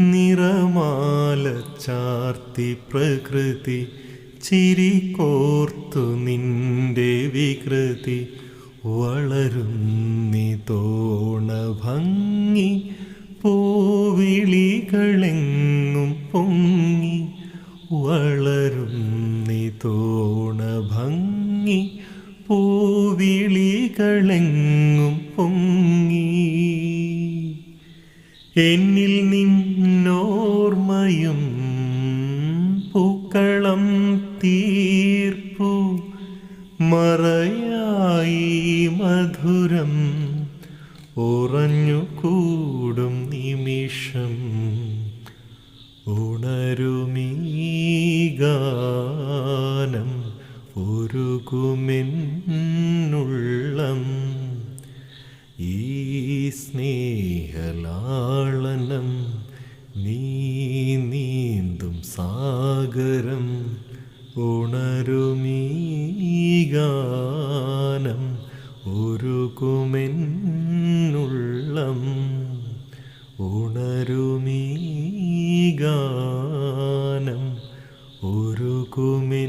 നിറമാല ചാർത്തി പ്രകൃതി ചിരി കോർത്തു നിന്റെ വികൃതി. വളരുന്നി തോണ ഭംഗി പൂവിളികളെങ്ങും പൊങ്ങി. വളരുന്നിതോണ ഭംഗി പൂവിളികളെങ്ങും പൊങ്ങി. എന്നിൽ നിന്നോർമ്മയും പൂക്കളം തീർപ്പു. മറയായി മധുരം ഉറഞ്ഞു കൂടും നിമിഷം. ഉണരുമീ ഗാനം ഉരുകുമെന്നുള്ളം ഈ സ്നേഹലാളനം നീ നീന്തും സാഗരം ഉണരുമീ ഗാനം ഉരുകുമെന്നുള്ളം ഉണരുമീ ഗാനം ഉരുകുമെന്നുള്ളം